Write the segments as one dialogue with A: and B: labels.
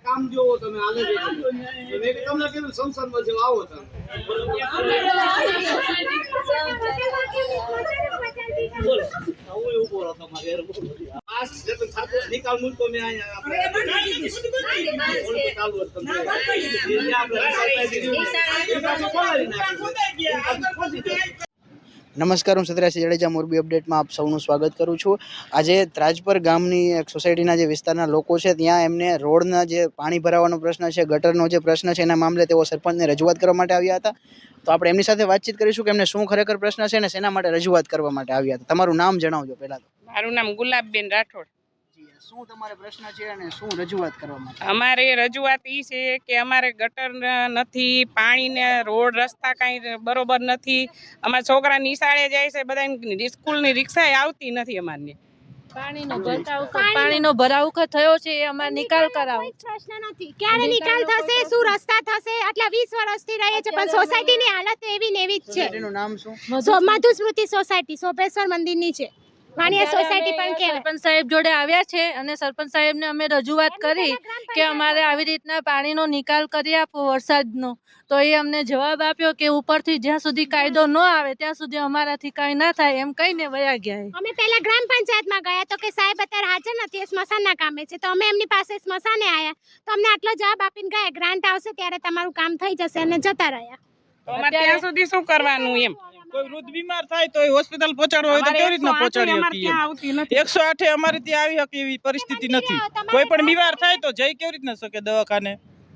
A: કામ જોવો તમે આલે તમને કીધું સંસદમાં જેમ આવો તમે બોલો રહો તમારે નિકાલ મૂકો મેં અહીંયા
B: નમસ્કાર હું સત્યરાજ જાડેજા મોરબી અપડેટમાં આપ સૌનું સ્વાગત કરું છું. આજે ત્રાજપર ગામની એક સોસાયટીના જે વિસ્તારના લોકો છે, ત્યાં એમને રોડના જે પાણી ભરાવાનો પ્રશ્ન છે, ગટરનો જે પ્રશ્ન છે, એના મામલે તેઓ સરપંચને રજૂઆત કરવા માટે આવ્યા હતા. તો આપણે એમની સાથે વાતચીત કરીશું કે એમને શું ખરેખર પ્રશ્ન છે અને શેના માટે રજૂઆત કરવા માટે આવ્યા હતા. તમારું નામ જણાવજો પહેલાં તો.
C: મારું નામ ગુલાબબેન રાઠોડ.
B: શું તમારે પ્રશ્ન છે અને શું રજૂઆત કરવા માટે?
C: અમારે રજૂઆત એ છે કે અમારે ગટર ન- નથી પાણીને રોડ રસ્તા કાંઈ બરોબર નથી. અમારા છોકરા નિશાળે જાય છે બધા સ્કૂલની રિક્ષા આવતી નથી અમારને.
D: પાણીનો ભરાવ પાણીનો ભરાવ થયો છે એ અમારે નિકાલ કરાવો.
E: પ્રશ્ન નથી. ક્યારે નિકાલ થશે શું રસ્તા થશે આટલા 20 વર્ષથી રહે છે પણ સોસાયટીની હાલત એવી ને એવી જ છે.
B: સોસાયટીનું નામ શું?
E: મધુસ્મૃતિ સોસાયટી સોપેશ્વર મંદિરની છે. વાણિયા સોસાયટી પણ કહેવાય.
D: સરપંચ સાહેબ જોડે આવ્યા છે અને સરપંચ સાહેબને અમે રજૂઆત કરી કે અમારે આવી રીતના પાણીનો નિકાલ કરી આપો વરસાદનો. તો એ અમને જવાબ આપ્યો કે ઉપરથી જ્યાં સુધી કાયદો ન આવે ત્યાં સુધી અમારાથી કાંઈ ના થાય એમ કહીને વયા ગયા
E: અમે પહેલા ગ્રામ પંચાયતમાં ગયા તો કે સાહેબ અત્યારે હાજર નથી એ સ્મશાનના કામે છે. તો અમે એમની પાસે સ્મશાને આવ્યા તો અમને આટલો જવાબ આપીને ગયા. ગ્રાન્ટ આવશે ત્યારે તમારું કામ થઈ જશે અને જતા રહ્યા.
C: તો ત્યાં સુધી શું કરવાનું એમ?
F: કોઈ વૃદ્ધ બીમાર થાય તો હોસ્પિટલ પહોંચાડવો હોય તો
C: અમારે
F: કેવી રીતના પહોંચાડી
C: અમારે
F: શકીએ
C: ત્યાં
F: એકસો આઠે અમારે ત્યાં આવી શકે એવી પરિસ્થિતિ નથી. કોઈ પણ બીમાર થાય તો જઈ કેવી રીતના શકે દવાખાને?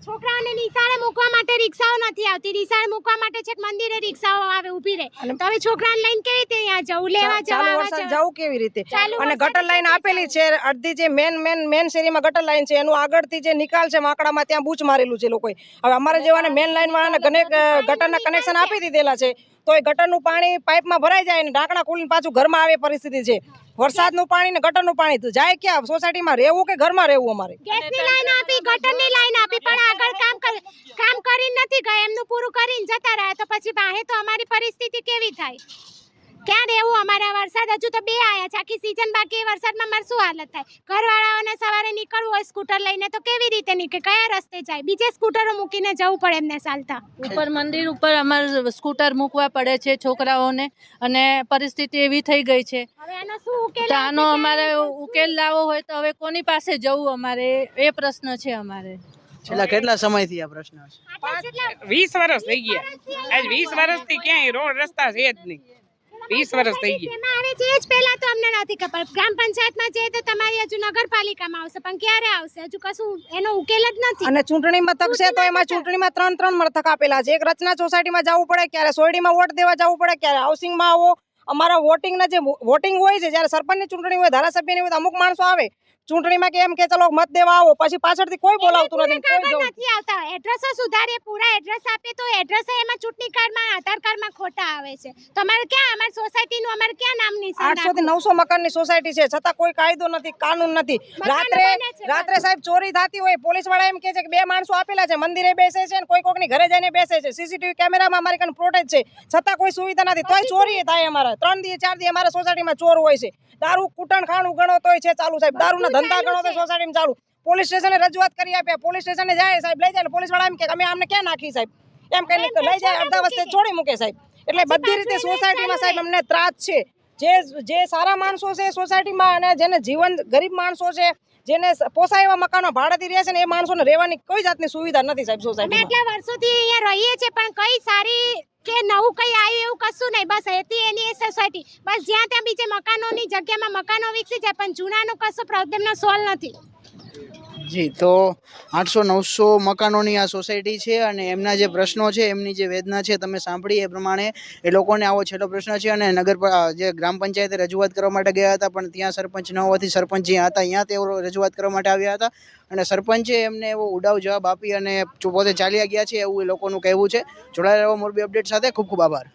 E: છોકરાઓને નિશાળે મૂકવા માટે રિક્ષાઓ નથી આવતી. નિશાળે મૂકવા માટે છેક મંદિરે રિક્ષાઓ આવે ઊભી રહે. તો હવે છોકરાને લઈને કેવી રીતે અહીંયા જવું? લેવા જવા જવા
G: કેવી રીતે? અને ગટર લાઈન આપેલી છે અડધી જે મેન મેન મેન શેરીમાં ગટર લાઈન છે એનું આગળથી જે નિકાલ છે માકડામાં ત્યાં બૂચ મારેલું છે લોકોએ. હવે અમારે જેવાને મેન લાઈન વાળાને ગટરના કનેક્શન આપી દીધેલા છે. તો એ ગટરનું પાણી પાઇપમાં ભરાઈ જાય ને ઢાંકણા ખોલીને પાછું ઘરમાં આવે પરિસ્થિતિ છે. વરસાદનું પાણી ને ગટરનું પાણી જાય ક્યાં? સોસાયટીમાં રહેવું કે ઘરમાં રહેવું અમારે?
E: ગેસની લાઈન આપી, ગટરની લાઈન આપી આગળ કામ કામ કરીને નથી ગયા. એમનું પૂરું કરીને જતા રહ્યા, તો પછી વાહે તો અમારી પરિસ્થિતિ કેવી થાય? ક્યાં રહેવું અમારા વરસાદ? હજુ તો બે આયા છે. આખી સિઝન બાકી એ વરસાદમાં મારે શું હાલત થાય? ઘરવાળાઓને સવારે નીકળવું હોય સ્કૂટર લઈને તો કેવી રીતે નીકળે? કયા રસ્તે જાય? બીજે સ્કૂટરો મૂકીને જવું પડે એમને ચાલતા.
D: ઉપર મંદિર ઉપર અમારે સ્કૂટર મૂકવા પડે છે છોકરાઓને અને પરિસ્થિતિ એવી થઈ ગઈ છે.
E: હવે આનો શું ઉકેલ
D: તો આનો
E: આવશે
D: અમારે ઉકેલ લાવવો હોય તો હવે કોની પાસે જવું અમારે? એ પ્રશ્ન છે અમારે.
B: છેલ્લા કેટલા સમયથી આ પ્રશ્ન છે?
C: વીસ વર્ષ થઈ ગયા. આજ વીસ વર્ષથી ક્યાંય રોડ રસ્તા છે જ નહીં. વીસ વર્ષ થઈ ગયા.
E: એમાં આવે છે જ પહેલા તો અમને નથી ખબર. ગ્રામ પંચાયતમાં છે તો તમારી હજુ નગરપાલિકામાં આવશે પણ ક્યારે આવશે? હજુ કશું એનો ઉકેલ જ નથી.
G: અને ચૂંટણી મથક છે તો એમાં ચૂંટણીમાં ત્રણ ત્રણ મથક આપેલા છે. એક રચના સોસાયટીમાં જવું પડે ક્યારે સોયડીમાં વોટ દેવા જવું પડે ક્યારે હાઉસિંગમાં આવો. અમારા વોટિંગના જે વોટિંગ હોય છે જ્યારે સરપંચની ચૂંટણી હોય ધારાસભ્યની હોય અમુક માણસો આવે. ચૂંટણીમાં કે એમ કે ચલો મત દેવા આવો પછી પાછળથી કોઈ બોલાવતું નથી. કોઈ
E: નથી આવતા. એડ્રેસો સુધારીએ પૂરા એડ્રેસ આપીએ તો એડ્રેસ એમાં ચૂંટણી કાર્ડમાં આધાર કાર્ડમાં ખોટા આવે છે. અમારે ક્યાં અમારી સોસાયટીનું અમારે ક્યાં નામ નિશાન
G: આઠસો થી નવસો મકાનની સોસાયટી છે છતાં કોઈ કાયદો નથી કાનૂન નથી. રાત્રે રાત્રે સાહેબ ચોરી થતી હોય પોલીસવાળા એમ કે છે કે બે માણસો આપેલા છે મંદિરે બેસે છે અને કોઈ કોકની ઘરે જઈને બેસે છે. સીસીટીવી કેમેરામાં અમારી કન પ્રોટેજ છે. છતાં કોઈ સુવિધા નથી. તોય ચોરી થાય અમારા. ત્રણ દી ચાર દી અમારા સોસાયટીમાં ચોર હોય છે. દારૂ કુટણ ખાણું ગણો તોય છે ચાલુ સાહેબ. દારૂના ધંધા ગણો તો સોસાયટીમાં ચાલુ. પોલીસ સ્ટેશને રજૂઆત કરી આપ્યા પોલીસ સ્ટેશને જાય સાહેબ લઈ જાય પોલીસવાળા એમ કે અમે આમને ક્યાં નાખી સાહેબ? એમ કહીને લઈ જાય અડધા વસ્તે છોડી મૂકે સાહેબ. એટલે બધી રીતે સોસાયટીમાં સાહેબ અમને ત્રાસ છે. જે જે સારા માણસો છે સોસાયટીમાં અને જેને જીવન ગરીબ માણસો છે જેને પોસાય એવા મકાનો ભાડાથી રહે છે ને એ માણસોને રહેવાની કોઈ જાતની સુવિધા નથી સાહેબ સોસાયટી
E: એટલા વર્ષોથી અહીંયા રહીએ છીએ પણ કઈ સારી કે નવું કઈ આવ્યું એવું કશું નહીં. બસ હતી એની એ સોસાયટી. બસ જ્યાં ત્યાં બીજે મકાનોની જગ્યામાં મકાનો વિકસી જાય પણ જૂનાનો કશો પ્રોબ્લેમનો સોલ્વ નથી.
B: જી, તો આઠસો નવસો મકાનોની આ સોસાયટી છે અને એમના જે પ્રશ્નો છે, એમની જે વેદના છે, તમે સાંભળી એ પ્રમાણે એ લોકોને આવો છેલ્લો પ્રશ્ન છે અને નગર જે ગ્રામ પંચાયતે રજૂઆત કરવા માટે ગયા હતા, પણ ત્યાં સરપંચ ન હોવાથી સરપંચ જ્યાં હતા, ત્યાં તેઓ રજૂઆત કરવા માટે આવ્યા હતા અને સરપંચે એમને એવો ઉડાવ જવાબ આપી અને પોતે ચાલ્યા ગયા છે એવું એ લોકોનું કહેવું છે. જોડાયેલા મોરબી અપડેટ સાથે, ખૂબ ખૂબ આભાર.